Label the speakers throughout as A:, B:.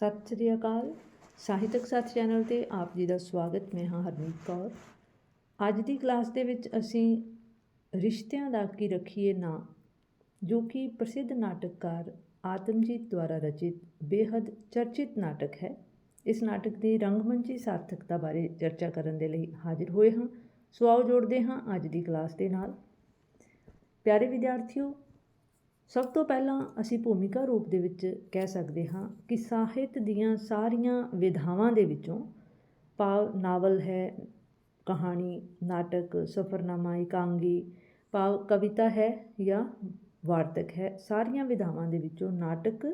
A: ਸਤਿ ਸ੍ਰੀ ਅਕਾਲ। ਸਾਹਿਤਕ ਸਾਥ ਚੈਨਲ ਤੇ ਆਪ ਜੀ ਦਾ ਸਵਾਗਤ। ਮੈਂ ਹਾਂ ਹਰਮੀਤ ਕੌਰ। ਅੱਜ ਦੀ ਕਲਾਸ ਦੇ ਵਿੱਚ ਅਸੀਂ ਰਿਸ਼ਤਿਆਂ ਦਾ ਕੀ ਰੱਖੀਏ ਨਾਂ, ਜੋ ਕਿ ਪ੍ਰਸਿੱਧ ਨਾਟਕਕਾਰ ਆਤਮਜੀਤ ਦੁਆਰਾ ਰਚਿਤ ਬੇहद ਚਰਚਿਤ ਨਾਟਕ ਹੈ। ਇਸ ਨਾਟਕ ਦੀ ਰੰਗਮੰਚੀ ਸਾਰਥਕਤਾ ਬਾਰੇ ਚਰਚਾ ਕਰਨ ਦੇ ਲਈ ਹਾਜ਼ਰ ਹੋਏ ਹਾਂ। ਸੋ ਆਓ ਜੋੜਦੇ ਹਾਂ ਅੱਜ ਦੀ ਕਲਾਸ ਦੇ ਨਾਲ। ਪਿਆਰੇ ਵਿਦਿਆਰਥੀਓ ਸਭ ਤੋਂ ਪਹਿਲਾਂ ਅਸੀਂ ਭੂਮਿਕਾ ਰੂਪ ਦੇ ਵਿੱਚ ਕਹਿ ਸਕਦੇ ਹਾਂ ਕਿ ਸਾਹਿਤ ਦੀਆਂ ਸਾਰੀਆਂ ਵਿਧਾਵਾਂ ਦੇ ਵਿੱਚੋਂ ਭਾਵ ਨਾਵਲ ਹੈ, ਕਹਾਣੀ, ਨਾਟਕ, ਸਫ਼ਰਨਾਮਾ, ਇਕਾਂਗੀ, ਭਾਵ ਕਵਿਤਾ ਹੈ ਜਾਂ ਵਾਰਤਕ ਹੈ, ਸਾਰੀਆਂ ਵਿਧਾਵਾਂ ਦੇ ਵਿੱਚੋਂ ਨਾਟਕ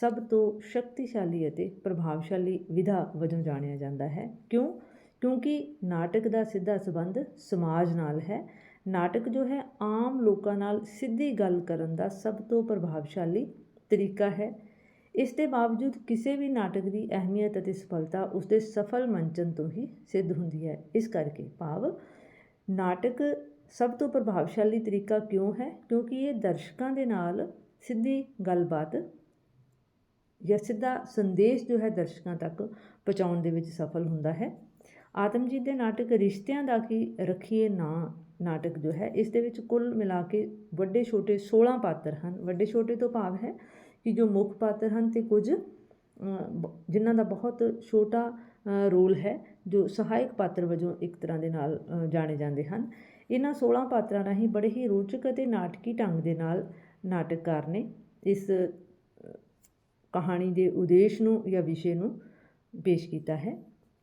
A: ਸਭ ਤੋਂ ਸ਼ਕਤੀਸ਼ਾਲੀ ਅਤੇ ਪ੍ਰਭਾਵਸ਼ਾਲੀ ਵਿਧਾ ਵਜੋਂ ਜਾਣਿਆ ਜਾਂਦਾ ਹੈ। ਕਿਉਂ? ਕਿਉਂਕਿ ਨਾਟਕ ਦਾ ਸਿੱਧਾ ਸੰਬੰਧ ਸਮਾਜ ਨਾਲ ਹੈ ਨਾਟਕ ਜੋ ਹੈ, ਆਮ ਲੋਕਾਂ ਨਾਲ ਸਿੱਧੀ ਗੱਲ ਕਰਨ ਦਾ ਸਭ ਤੋਂ ਪ੍ਰਭਾਵਸ਼ਾਲੀ ਤਰੀਕਾ ਹੈ। ਇਸ ਦੇ ਬਾਵਜੂਦ ਕਿਸੇ ਵੀ ਨਾਟਕ ਦੀ ਅਹਿਮੀਅਤ ਅਤੇ ਸਫਲਤਾ ਉਸਦੇ ਸਫਲ ਮੰਚਨ ਤੋਂ ਹੀ ਸਿੱਧ ਹੁੰਦੀ ਹੈ। ਇਸ ਕਰਕੇ ਭਾਵ ਨਾਟਕ ਸਭ ਤੋਂ ਪ੍ਰਭਾਵਸ਼ਾਲੀ ਤਰੀਕਾ ਕਿਉਂ ਹੈ? ਕਿਉਂਕਿ ਇਹ ਦਰਸ਼ਕਾਂ ਦੇ ਨਾਲ ਸਿੱਧੀ ਗੱਲਬਾਤ ਜਾਂ ਸਿੱਧਾ ਸੰਦੇਸ਼ ਜੋ ਹੈ, ਦਰਸ਼ਕਾਂ ਤੱਕ ਪਹੁੰਚਾਉਣ ਦੇ ਵਿੱਚ ਸਫਲ ਹੁੰਦਾ ਹੈ। ਆਤਮਜੀਤ ਦੇ ਨਾਟਕ ਰਿਸ਼ਤਿਆਂ ਦਾ ਕੀ ਰੱਖੀਏ ਨਾਂ ਨਾਟਕ ਜੋ ਹੈ, ਇਸ ਦੇ ਵਿੱਚ ਕੁੱਲ ਮਿਲਾ ਕੇ ਵੱਡੇ ਛੋਟੇ 16 ਪਾਤਰ ਹਨ। ਵੱਡੇ ਛੋਟੇ ਤੋਂ ਭਾਵ ਹੈ ਕਿ ਜੋ ਮੁੱਖ ਪਾਤਰ ਹਨ ਤੇ ਕੁਝ ਜਿਨ੍ਹਾਂ ਦਾ ਬਹੁਤ ਛੋਟਾ ਰੋਲ ਹੈ, ਜੋ ਸਹਾਇਕ ਪਾਤਰ ਵਜੋਂ ਇੱਕ ਤਰ੍ਹਾਂ ਦੇ ਨਾਲ ਜਾਣੇ ਜਾਂਦੇ ਹਨ। ਇਹਨਾਂ 16 ਪਾਤਰਾਂ ਰਾਹੀਂ ਬੜੇ ਹੀ ਰੋਚਕ ਅਤੇ ਨਾਟਕੀ ਢੰਗ ਦੇ ਨਾਲ ਨਾਟਕਕਾਰ ਨੇ ਇਸ ਕਹਾਣੀ ਦੇ ਉਦੇਸ਼ ਨੂੰ ਜਾਂ ਵਿਸ਼ੇ ਨੂੰ ਪੇਸ਼ ਕੀਤਾ ਹੈ।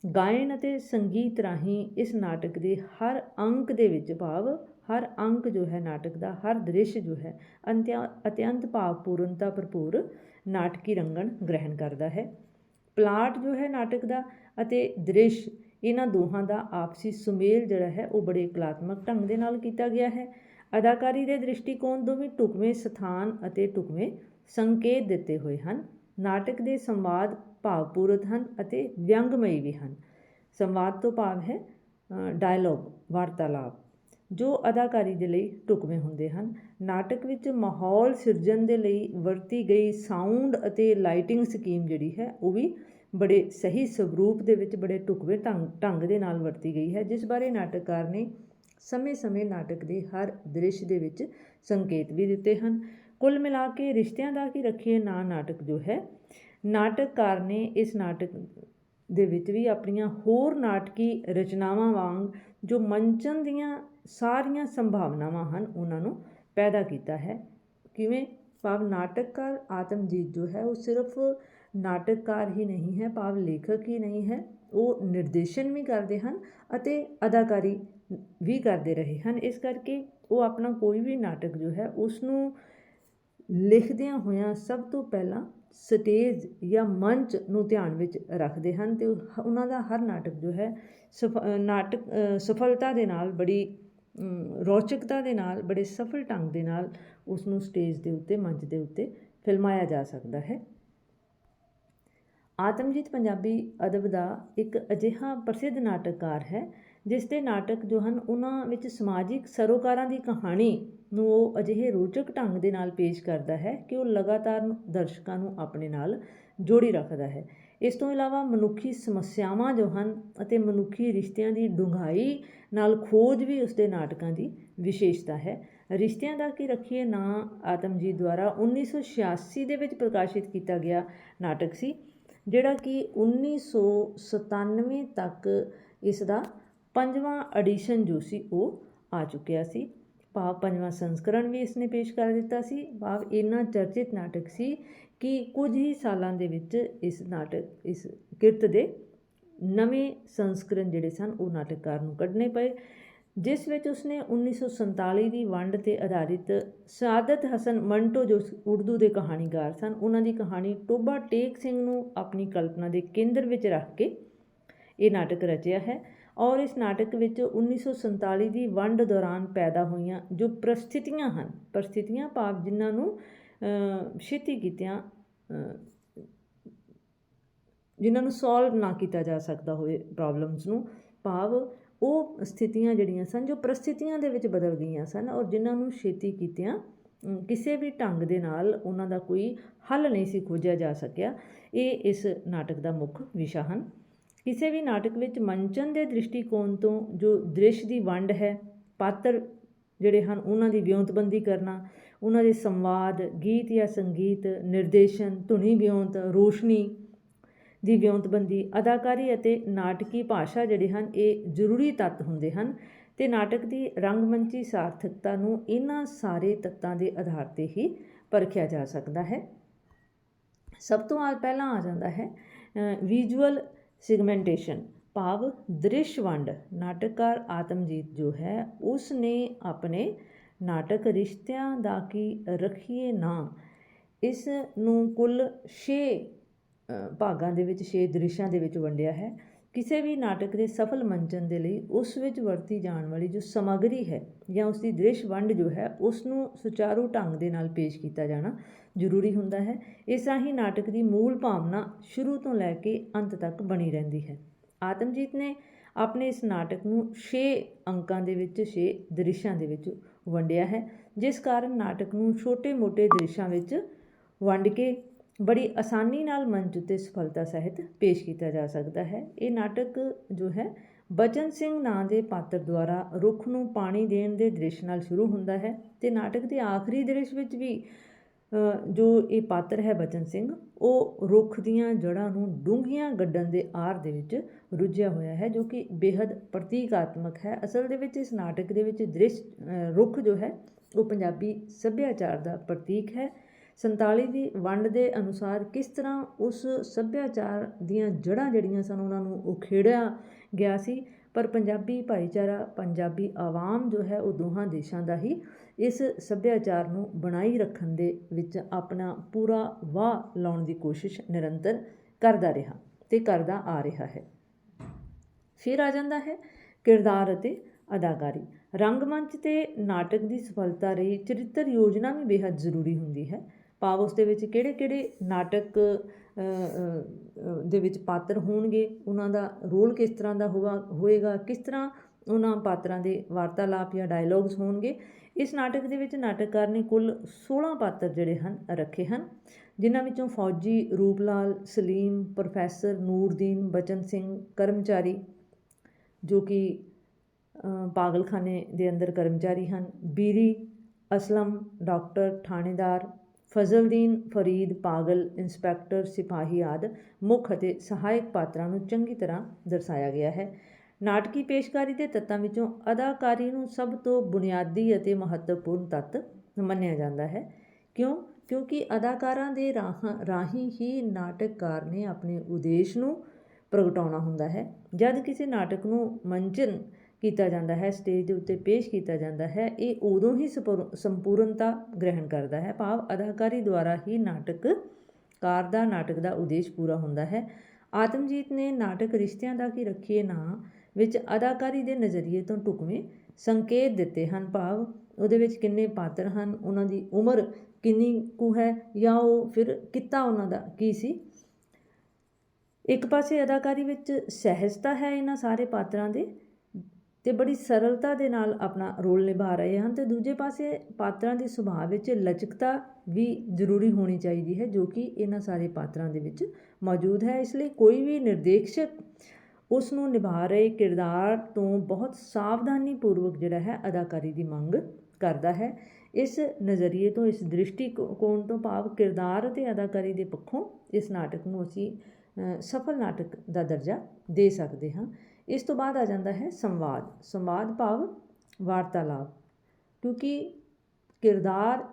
A: ਗਾਇਨ ਅਤੇ ਸੰਗੀਤ ਰਾਹੀਂ ਇਸ ਨਾਟਕ ਦੇ ਹਰ ਅੰਕ ਦੇ ਵਿੱਚ ਭਾਵ, ਹਰ ਅੰਕ ਜੋ ਹੈ ਨਾਟਕ ਦਾ, ਹਰ ਦ੍ਰਿਸ਼ ਜੋ ਹੈ ਅੰਤਿਆ, ਅਤਿਅੰਤ ਭਾਵਪੂਰਨਤਾ ਭਰਪੂਰ ਨਾਟਕੀ ਰੰਗਣ ਗ੍ਰਹਿਣ ਕਰਦਾ ਹੈ। ਪਲਾਟ ਜੋ ਹੈ ਨਾਟਕ ਦਾ ਅਤੇ ਦ੍ਰਿਸ਼, ਇਹਨਾਂ ਦੋਹਾਂ ਦਾ ਆਪਸੀ ਸੁਮੇਲ ਜਿਹੜਾ ਹੈ ਉਹ ਬੜੇ ਕਲਾਤਮਕ ਢੰਗ ਦੇ ਨਾਲ ਕੀਤਾ ਗਿਆ ਹੈ। ਅਦਾਕਾਰੀ ਦੇ ਦ੍ਰਿਸ਼ਟੀਕੋਣ ਦੋਵੇਂ ਵੀ ਢੁਕਵੇਂ ਸਥਾਨ ਅਤੇ ਢੁਕਵੇਂ ਸੰਕੇਤ ਦਿੱਤੇ ਹੋਏ ਹਨ। ਨਾਟਕ ਦੇ ਸੰਵਾਦ ਭਾਵਪੂਰਤ ਹਨ ਅਤੇ ਵਿਅੰਗਮਈ ਵੀ ਹਨ। ਸੰਵਾਦ ਤੋਂ ਭਾਵ ਹੈ ਡਾਇਲੌਗ ਵਾਰਤਾਲਾਪ, ਜੋ ਅਦਾਕਾਰੀ ਦੇ ਲਈ ਢੁਕਵੇਂ ਹੁੰਦੇ ਹਨ। ਨਾਟਕ ਵਿੱਚ ਮਾਹੌਲ ਸਿਰਜਣ ਦੇ ਲਈ ਵਰਤੀ ਗਈ ਸਾਊਂਡ ਅਤੇ ਲਾਈਟਿੰਗ ਸਕੀਮ ਜਿਹੜੀ ਹੈ, ਉਹ ਵੀ ਬੜੇ ਸਹੀ ਸਵਰੂਪ ਦੇ ਵਿੱਚ ਬੜੇ ਢੁਕਵੇਂ ਢੰਗ ਢੰਗ ਦੇ ਨਾਲ ਵਰਤੀ ਗਈ ਹੈ, ਜਿਸ ਬਾਰੇ ਨਾਟਕਕਾਰ ਨੇ ਸਮੇਂ-ਸਮੇਂ ਨਾਟਕ ਦੇ ਹਰ ਦ੍ਰਿਸ਼ ਦੇ ਵਿੱਚ ਸੰਕੇਤ ਵੀ ਦਿੱਤੇ ਹਨ। ਕੁੱਲ ਮਿਲਾ ਕੇ ਰਿਸ਼ਤਿਆਂ ਦਾ ਕੀ ਰੱਖੀਏ ਨਾਂ ਨਾਟਕ ਜੋ ਹੈ ਨਾਟਕਕਾਰ ਨੇ ਇਸ ਨਾਟਕ ਦੇ ਵਿੱਚ ਵੀ ਆਪਣੀਆਂ ਹੋਰ ਨਾਟਕੀ ਰਚਨਾਵਾਂ ਵਾਂਗ ਜੋ ਮੰਚਨ ਦੀਆਂ ਸਾਰੀਆਂ ਸੰਭਾਵਨਾਵਾਂ ਹਨ, ਉਹਨਾਂ ਨੂੰ ਪੈਦਾ ਕੀਤਾ ਹੈ। ਕਿਵੇਂ? ਭਾਵ ਨਾਟਕਕਾਰ ਆਤਮਜੀਤ ਜੋ ਹੈ, ਉਹ ਸਿਰਫ ਨਾਟਕਕਾਰ ਹੀ ਨਹੀਂ ਹੈ, ਭਾਵ ਲੇਖਕ ਹੀ ਨਹੀਂ ਹੈ। ਉਹ ਨਿਰਦੇਸ਼ਨ ਵੀ ਕਰਦੇ ਹਨ ਅਤੇ ਅਦਾਕਾਰੀ ਵੀ ਕਰਦੇ ਰਹੇ ਹਨ। ਇਸ ਕਰਕੇ ਉਹ ਆਪਣਾ ਕੋਈ ਵੀ ਨਾਟਕ ਜੋ ਹੈ ਉਸ ਨੂੰ ਲਿਖਦਿਆਂ ਹੋਇਆਂ ਸਭ ਤੋਂ ਪਹਿਲਾਂ ਸਟੇਜ ਜਾਂ ਮੰਚ ਨੂੰ ਧਿਆਨ ਵਿੱਚ ਰੱਖਦੇ ਹਨ ਤੇ ਉਹਨਾਂ ਦਾ ਹਰ ਨਾਟਕ ਜੋ ਹੈ ਸਫ ਨਾਟਕ ਸਫਲਤਾ ਦੇ ਨਾਲ, ਬੜੀ ਰੌਚਕਤਾ ਦੇ ਨਾਲ, ਬੜੇ ਸਫਲ ਢੰਗ ਦੇ ਨਾਲ ਉਸ ਨੂੰ ਸਟੇਜ ਦੇ ਉੱਤੇ, ਮੰਚ ਦੇ ਉੱਤੇ ਫਿਲਮਾਇਆ ਜਾ ਸਕਦਾ ਹੈ। ਆਤਮਜੀਤ ਪੰਜਾਬੀ ਅਦਬ ਦਾ ਇੱਕ ਅਜਿਹਾ ਪ੍ਰਸਿੱਧ ਨਾਟਕਕਾਰ ਹੈ, ਜਿਸ ਦੇ ਨਾਟਕ ਜੋ ਹਨ, ਉਹਨਾਂ ਵਿੱਚ ਸਮਾਜਿਕ ਸਰੋਕਾਰਾਂ ਦੀ ਕਹਾਣੀ ਨੂੰ ਉਹ ਅਜਿਹੇ ਰੋਚਕ ਢੰਗ ਦੇ ਨਾਲ ਪੇਸ਼ ਕਰਦਾ ਹੈ ਕਿ ਉਹ ਲਗਾਤਾਰ ਦਰਸ਼ਕਾਂ ਨੂੰ ਆਪਣੇ ਨਾਲ ਜੋੜੀ ਰੱਖਦਾ ਹੈ। ਇਸ ਤੋਂ ਇਲਾਵਾ ਮਨੁੱਖੀ ਸਮੱਸਿਆਵਾਂ ਜੋ ਹਨ ਅਤੇ ਮਨੁੱਖੀ ਰਿਸ਼ਤਿਆਂ ਦੀ ਡੂੰਘਾਈ ਨਾਲ ਖੋਜ ਵੀ ਉਸ ਦੇ ਨਾਟਕਾਂ ਦੀ ਵਿਸ਼ੇਸ਼ਤਾ ਹੈ। ਰਿਸ਼ਤਿਆਂ ਦਾ ਕੀ ਰੱਖੀਏ ਨਾਂ ਆਤਮਜੀਤ ਦੁਆਰਾ 1986 ਦੇ ਵਿੱਚ ਪ੍ਰਕਾਸ਼ਿਤ ਕੀਤਾ ਗਿਆ ਨਾਟਕ ਸੀ, ਜਿਹੜਾ ਕਿ 1997 ਤੱਕ ਇਸ ਦਾ ਪੰਜਵਾਂ ਐਡੀਸ਼ਨ ਜੋ ਸੀ ਉਹ ਆ ਚੁੱਕਿਆ ਸੀ। ਭਾਵ ਪੰਜਵਾਂ ਸੰਸਕਰਣ ਵੀ ਇਸ ਨੇ ਪੇਸ਼ ਕਰ ਦਿੱਤਾ ਸੀ। ਭਾਵ ਇੰਨਾ ਚਰਚਿਤ ਨਾਟਕ ਸੀ ਕਿ ਕੁਝ ਹੀ ਸਾਲਾਂ ਦੇ ਵਿੱਚ ਇਸ ਨਾਟਕ, ਇਸ ਕਿਰਤ ਦੇ ਨਵੇਂ ਸੰਸਕਰਣ ਜਿਹੜੇ ਸਨ, ਉਹ ਨਾਟਕਕਾਰ ਨੂੰ ਕੱਢਣੇ ਪਏ, ਜਿਸ ਵਿੱਚ ਉਸਨੇ 1947 ਦੀ ਵੰਡ ਤੇ ਆਧਾਰਿਤ ਸਾਦਤ ਹਸਨ ਮੰਟੋ, ਜੋ ਉਰਦੂ ਦੇ ਕਹਾਣੀਕਾਰ ਸਨ, ਉਹਨਾਂ ਦੀ ਕਹਾਣੀ ਟੋਬਾ ਟੇਕ ਸਿੰਘ ਨੂੰ ਆਪਣੀ ਕਲਪਨਾ ਦੇ ਕੇਂਦਰ ਵਿੱਚ ਰੱਖ ਕੇ ਇਹ ਨਾਟਕ ਰਚਿਆ ਹੈ। ਔਰ ਇਸ ਨਾਟਕ ਵਿੱਚ 1947 ਦੀ ਵੰਡ ਦੌਰਾਨ ਪੈਦਾ ਹੋਈਆਂ ਜੋ ਪ੍ਰਸਥਿਤੀਆਂ ਹਨ, ਪ੍ਰਸਥਿਤੀਆਂ ਭਾਵ ਜਿਨ੍ਹਾਂ ਨੂੰ ਛੇਤੀ ਕੀਤਿਆਂ ਜਿਨ੍ਹਾਂ ਨੂੰ ਸੋਲਵ ਨਾ ਕੀਤਾ ਜਾ ਸਕਦਾ ਹੋਵੇ ਪ੍ਰੋਬਲਮਸ ਨੂੰ, ਭਾਵ ਉਹ ਸਥਿਤੀਆਂ ਜਿਹੜੀਆਂ ਸਨ ਜੋ ਪ੍ਰਸਥਿਤੀਆਂ ਦੇ ਵਿੱਚ ਬਦਲ ਗਈਆਂ ਸਨ ਔਰ ਜਿਨ੍ਹਾਂ ਨੂੰ ਛੇਤੀ ਕੀਤਿਆਂ ਕਿਸੇ ਵੀ ਢੰਗ ਦੇ ਨਾਲ ਉਹਨਾਂ ਦਾ ਕੋਈ ਹੱਲ ਨਹੀਂ ਸੀ ਖੋਜਿਆ ਜਾ ਸਕਿਆ। ਇਹ ਇਸ ਨਾਟਕ ਦਾ ਮੁੱਖ ਵਿਸ਼ਾ ਹਨ। ਕਿਸੇ ਵੀ ਨਾਟਕ ਵਿੱਚ ਮੰਚਨ ਦੇ ਦ੍ਰਿਸ਼ਟੀਕੋਣ ਤੋਂ ਜੋ ਦ੍ਰਿਸ਼ ਦੀ ਵੰਡ ਹੈ, ਪਾਤਰ ਜਿਹੜੇ ਹਨ, ਉਹਨਾਂ ਦੀ ਵਿਉਂਤਬੰਦੀ ਕਰਨਾ, ਉਹਨਾਂ ਦੇ ਸੰਵਾਦ, ਗੀਤ ਜਾਂ ਸੰਗੀਤ, ਨਿਰਦੇਸ਼ਨ, ਧੁਨੀ ਵਿਉਂਤ, ਰੋਸ਼ਨੀ ਦੀ ਵਿਉਂਤਬੰਦੀ, ਅਦਾਕਾਰੀ ਅਤੇ ਨਾਟਕੀ ਭਾਸ਼ਾ ਜਿਹੜੇ ਹਨ, ਇਹ ਜ਼ਰੂਰੀ ਤੱਤ ਹੁੰਦੇ ਹਨ ਤੇ ਨਾਟਕ ਦੀ ਰੰਗਮੰਚੀ ਸਾਰਥਕਤਾ ਨੂੰ ਇਹਨਾਂ ਸਾਰੇ ਤੱਤਾਂ ਦੇ ਆਧਾਰ ਤੇ ਹੀ ਪਰਖਿਆ ਜਾ ਸਕਦਾ ਹੈ। ਸਭ ਤੋਂ ਪਹਿਲਾਂ ਆ ਜਾਂਦਾ ਹੈ ਵਿਜ਼ੂਅਲ ਸਿਗਮੈਂਟੇਸ਼ਨ। ਭਾਵ ਦ੍ਰਿਸ਼ ਵੰਡ, ਨਾਟਕਕਾਰ ਆਤਮਜੀਤ ਜੋ ਹੈ ਉਸ ਨੇ ਆਪਣੇ ਨਾਟਕ ਰਿਸ਼ਤਿਆਂ ਦਾ ਕੀ ਰਖੀਏ ਨਾ, ਇਸ ਨੂੰ ਕੁੱਲ 6 ਭਾਗਾਂ ਦੇ ਵਿੱਚ 6 ਦ੍ਰਿਸ਼ਾਂ ਦੇ ਵਿੱਚ ਵੰਡਿਆ ਹੈ। ਕਿਸੇ ਵੀ ਨਾਟਕ ਦੇ ਸਫਲ ਮੰਚਨ ਦੇ ਲਈ ਉਸ ਵਿੱਚ ਵਰਤੀ ਜਾਣ ਵਾਲੀ ਜੋ ਸਮੱਗਰੀ ਹੈ ਜਾਂ ਉਸ ਦੀ ਦ੍ਰਿਸ਼ ਵੰਡ ਜੋ ਹੈ ਉਸ ਨੂੰ ਸੁਚਾਰੂ ਢੰਗ ਦੇ ਨਾਲ ਪੇਸ਼ ਕੀਤਾ ਜਾਣਾ ਜ਼ਰੂਰੀ ਹੁੰਦਾ ਹੈ। ਇਸ ਰਾਹੀਂ ਨਾਟਕ ਦੀ ਮੂਲ ਭਾਵਨਾ ਸ਼ੁਰੂ ਤੋਂ ਲੈ ਕੇ ਅੰਤ ਤੱਕ ਬਣੀ ਰਹਿੰਦੀ ਹੈ। ਆਤਮਜੀਤ ਨੇ ਆਪਣੇ ਇਸ ਨਾਟਕ ਨੂੰ 6 ਅੰਕਾਂ ਦੇ ਵਿੱਚ 6 ਦ੍ਰਿਸ਼ਾਂ ਦੇ ਵਿੱਚ ਵੰਡਿਆ ਹੈ, ਜਿਸ ਕਾਰਨ ਨਾਟਕ ਨੂੰ ਛੋਟੇ-ਮੋਟੇ ਦ੍ਰਿਸ਼ਾਂ ਵਿੱਚ ਵੰਡ ਕੇ ਬੜੀ ਆਸਾਨੀ ਨਾਲ ਮੰਚ ਉੱਤੇ ਸਫਲਤਾ ਸਹਿਤ ਪੇਸ਼ ਕੀਤਾ ਜਾ ਸਕਦਾ ਹੈ। ਇਹ ਨਾਟਕ ਜੋ ਹੈ, ਬਚਨ ਸਿੰਘ ਨਾਂ ਦੇ ਪਾਤਰ ਦੁਆਰਾ ਰੁੱਖ ਨੂੰ ਪਾਣੀ ਦੇਣ ਦੇ ਦ੍ਰਿਸ਼ ਨਾਲ ਸ਼ੁਰੂ ਹੁੰਦਾ ਹੈ ਤੇ ਨਾਟਕ ਦੇ ਆਖਰੀ ਦ੍ਰਿਸ਼ ਵਿੱਚ ਵੀ ਜੋ ਇਹ ਪਾਤਰ ਹੈ ਬਚਨ ਸਿੰਘ, ਉਹ ਰੁੱਖ ਦੀਆਂ ਜੜ੍ਹਾਂ ਨੂੰ ਡੂੰਘੀਆਂ ਗੱਡਣ ਦੇ ਆਰ ਦੇ ਵਿੱਚ ਰੁੱਝਿਆ ਹੋਇਆ ਹੈ, ਜੋ ਕਿ ਬੇहद ਪ੍ਰਤੀਕਾਤਮਕ ਹੈ। ਅਸਲ ਦੇ ਵਿੱਚ ਇਸ ਨਾਟਕ ਦੇ ਵਿੱਚ ਦ੍ਰਿਸ਼ ਰੁੱਖ ਜੋ ਹੈ, ਉਹ ਪੰਜਾਬੀ ਸੱਭਿਆਚਾਰ ਦਾ ਪ੍ਰਤੀਕ ਹੈ 47 ਦੀ ਵੰਡ ਦੇ ਅਨੁਸਾਰ ਕਿਸ ਤਰ੍ਹਾਂ ਉਸ ਸੱਭਿਆਚਾਰ ਦੀਆਂ ਜੜ੍ਹਾਂ ਜਿਹੜੀਆਂ ਸਨ ਉਹਨਾਂ ਨੂੰ ਉਖੇੜਿਆ ਗਿਆ ਸੀ? ਪਰ ਪੰਜਾਬੀ ਭਾਈਚਾਰਾ, ਪੰਜਾਬੀ ਆਵਾਮ ਜੋ ਹੈ ਉਹ ਦੋਹਾਂ ਦੇਸ਼ਾਂ ਦਾ ਹੀ ਇਸ ਸੱਭਿਆਚਾਰ ਨੂੰ ਬਣਾਈ ਰੱਖਣ ਦੇ ਵਿੱਚ ਆਪਣਾ ਪੂਰਾ ਵਾਹ ਲਾਉਣ ਦੀ ਕੋਸ਼ਿਸ਼ ਨਿਰੰਤਰ ਕਰਦਾ ਰਿਹਾ ਤੇ ਕਰਦਾ ਆ ਰਿਹਾ ਹੈ। ਫਿਰ ਆ ਜਾਂਦਾ ਹੈ ਕਿਰਦਾਰ ਅਤੇ ਅਦਾਕਾਰੀ। ਰੰਗਮੰਚ ਤੇ ਨਾਟਕ ਦੀ ਸਫਲਤਾ ਲਈ ਚਰਿੱਤਰ ਯੋਜਨਾ ਵੀ ਬੇहद ਜ਼ਰੂਰੀ ਹੁੰਦੀ ਹੈ। ਭਾਵ ਉਸ ਦੇ ਵਿੱਚ ਕਿਹੜੇ-ਕਿਹੜੇ ਨਾਟਕ ਦੇ ਵਿੱਚ ਪਾਤਰ ਹੋਣਗੇ, ਉਹਨਾਂ ਦਾ ਰੋਲ ਕਿਸ ਤਰ੍ਹਾਂ ਦਾ ਹੋਗਾ ਹੋਏਗਾ, ਕਿਸ ਤਰ੍ਹਾਂ ਉਹਨਾਂ ਪਾਤਰਾਂ ਦੇ ਵਾਰਤਾਲਾਪ ਜਾਂ ਡਾਇਲੌਗਸ ਹੋਣਗੇ, ਇਸ ਨਾਟਕ ਦੇ ਵਿੱਚ ਨਾਟਕਕਾਰ ਨੇ ਕੁੱਲ 16 ਪਾਤਰ ਜਿਹੜੇ ਹਨ, ਰੱਖੇ ਹਨ, ਜਿਨ੍ਹਾਂ ਵਿੱਚੋਂ ਫੌਜੀ ਰੂਪਲਾਲ, ਸਲੀਮ, ਪ੍ਰੋਫੈਸਰ ਨੂਰਦੀਨ, ਬਚਨ ਸਿੰਘ, ਕਰਮਚਾਰੀ, ਜੋ ਕਿ ਪਾਗਲਖਾਨੇ ਦੇ ਅੰਦਰ ਕਰਮਚਾਰੀ ਹਨ, ਬੀਰੀ ਅਸਲਮ, ਡਾਕਟਰ, ਥਾਣੇਦਾਰ ਫਜ਼ਲਦੀਨ ਫਰੀਦ ਪਾਗਲ, ਇੰਸਪੈਕਟਰ ਸਿਪਾਹੀ ਆਦਿ ਮੁੱਖ ਅਤੇ ਸਹਾਇਕ ਪਾਤਰਾਂ ਨੂੰ ਚੰਗੀ ਤਰ੍ਹਾਂ ਦਰਸਾਇਆ ਗਿਆ ਹੈ। ਨਾਟਕੀ ਪੇਸ਼ਕਾਰੀ ਦੇ ਤੱਤਾਂ ਵਿੱਚੋਂ ਅਦਾਕਾਰੀ ਨੂੰ ਸਭ ਤੋਂ ਬੁਨਿਆਦੀ ਅਤੇ ਮਹੱਤਵਪੂਰਨ ਤੱਤ ਮੰਨਿਆ ਜਾਂਦਾ ਹੈ। ਕਿਉਂ? ਕਿਉਂਕਿ ਅਦਾਕਾਰਾਂ ਦੇ ਰਾਹਾਂ, ਰਾਹੀਂ ਹੀ ਨਾਟਕਕਾਰ ਨੇ ਆਪਣੇ ਉਦੇਸ਼ ਨੂੰ ਪ੍ਰਗਟਾਉਣਾ ਹੁੰਦਾ ਹੈ। ਜਦ ਕਿਸੇ ਨਾਟਕ ਨੂੰ ਮੰਚਨ ਕੀਤਾ ਜਾਂਦਾ ਹੈ ਸਟੇਜ ਦੇ ਉੱਤੇ ਪੇਸ਼ ਕੀਤਾ ਜਾਂਦਾ ਹੈ, ਇਹ ਉਦੋਂ ਹੀ ਸਪੂਰ- ਸੰਪੂਰਨਤਾ ਗ੍ਰਹਿਣ ਕਰਦਾ ਹੈ। ਭਾਵ ਅਦਾਕਾਰੀ ਦੁਆਰਾ ਹੀ ਨਾਟਕਕਾਰ ਦਾ ਨਾਟਕ ਦਾ ਉਦੇਸ਼ ਪੂਰਾ ਹੁੰਦਾ ਹੈ। ਆਤਮਜੀਤ ਨੇ ਨਾਟਕ ਰਿਸ਼ਤਿਆਂ ਦਾ ਕੀ ਰੱਖੀਏ ਨਾਂ ਵਿੱਚ ਅਦਾਕਾਰੀ ਦੇ ਨਜ਼ਰੀਏ ਤੋਂ ਢੁਕਵੇਂ ਸੰਕੇਤ ਦਿੱਤੇ ਹਨ। ਭਾਵ ਉਹਦੇ ਵਿੱਚ ਕਿੰਨੇ ਪਾਤਰ ਹਨ, ਉਹਨਾਂ ਦੀ ਉਮਰ ਕਿੰਨੀ ਕੁ ਹੈ ਜਾਂ ਉਹ ਫਿਰ ਕਿੱਤਾ ਉਹਨਾਂ ਦਾ ਕੀ ਸੀ? ਇੱਕ ਪਾਸੇ ਅਦਾਕਾਰੀ ਵਿੱਚ ਸਹਿਜਤਾ ਹੈ ਇਹਨਾਂ ਸਾਰੇ ਪਾਤਰਾਂ ਦੇ ਤੇ ਬੜੀ ਸਰਲਤਾ ਦੇ ਨਾਲ ਆਪਣਾ ਰੋਲ ਨਿਭਾ ਰਹੇ ਹਨ ਤੇ ਦੂਜੇ ਪਾਸੇ ਪਾਤਰਾਂ ਦੇ ਸੁਭਾਅ ਵਿੱਚ ਲਚਕਤਾ ਵੀ ਜ਼ਰੂਰੀ ਹੋਣੀ ਚਾਹੀਦੀ ਹੈ, ਜੋ ਕਿ ਇਹਨਾਂ ਸਾਰੇ ਪਾਤਰਾਂ ਦੇ ਵਿੱਚ ਮੌਜੂਦ ਹੈ। ਇਸ ਲਈ ਕੋਈ ਵੀ ਨਿਰਦੇਸ਼ਕ ਉਸ ਨੂੰ ਨਿਭਾ ਰਹੇ ਕਿਰਦਾਰ ਤੋਂ ਬਹੁਤ ਸਾਵਧਾਨੀ ਪੂਰਵਕ ਜਿਹੜਾ ਹੈ ਅਦਾਕਾਰੀ ਦੀ ਮੰਗ ਕਰਦਾ ਹੈ। ਇਸ ਨਜ਼ਰੀਏ ਤੋਂ, ਇਸ ਦ੍ਰਿਸ਼ਟੀਕੋਣ ਤੋਂ ਭਾਵ ਕਿਰਦਾਰ ਅਤੇ ਅਦਾਕਾਰੀ ਦੇ ਪੱਖੋਂ ਇਸ ਨਾਟਕ ਨੂੰ ਅਸੀਂ ਸਫਲ ਨਾਟਕ ਦਾ ਦਰਜਾ ਦੇ ਸਕਦੇ ਹਾਂ। ਇਸ ਤੋਂ ਬਾਅਦ ਆ ਜਾਂਦਾ ਹੈ ਸੰਵਾਦ ਸੰਵਾਦ ਭਾਵ ਵਾਰਤਾਲਾਪ, ਕਿਉਂਕਿ ਕਿਰਦਾਰ